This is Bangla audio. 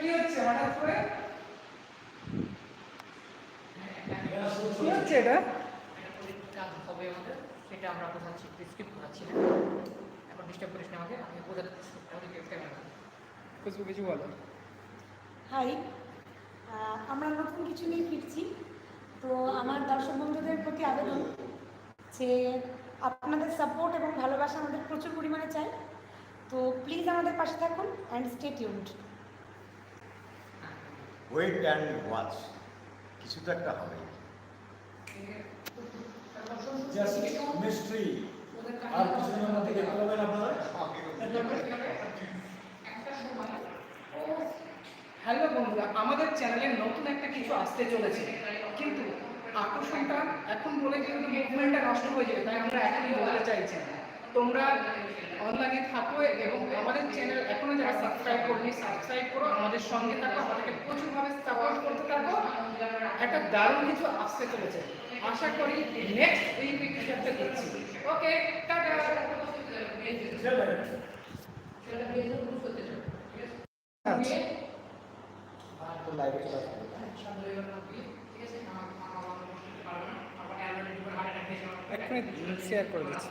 কি হচ্ছে? হঠাৎ করে? কি হচ্ছে এটা? কাজ হবে আমাদের সেটা আমরা বোঝাচ্ছি স্ক্রিপ্ট বোঝাচ্ছি না এখন ডিস্টার্ব করিস না আমাকে আমি বোঝাতে খুশবু কিছু বলো। হাই আমরা নতুন কিছু নিয়ে ফিরছি। তো আমার দর্শক বন্ধুদের প্রতি আবেদন যে আপনাদের সাপোর্ট এবং ভালোবাসা আমাদের প্রচুর পরিমাণে চাই তো প্লিজ আমাদের পাশে থাকুন and stay tuned wait and watch কিছু তো একটা হবে। মিস্ট্রি আর কিছুদিনের মধ্যে দেখতে পাবেন আপনারা? একটা সময় হ্যালো বন্ধুরা আমাদের চ্যানেলে নতুন একটা কিছু আসতে চলেছে। কিন্তু আকর্ষণটা এখন বলে কিন্তু মুভমেন্টটা নষ্ট হয়ে যাবে তাই আমরা এখনই বলতে চাইছি। তোমরা অনলাইনে থাকো এবং আমাদের চ্যানেল এখনও যারা সাবস্ক্রাইব করনি সাবস্ক্রাইব করো, আমাদের সঙ্গে থাকো, আমাদেরকে প্রচুরভাবে সাপোর্ট করতে থাকো। একটা দারুণ কিছু আসতে চলেছে। আশা করি নেক্সট উইক কিছু একটা ওকে টাটা। অ্যাটাক এক্ষুনি শেয়ার করে দিচ্ছি।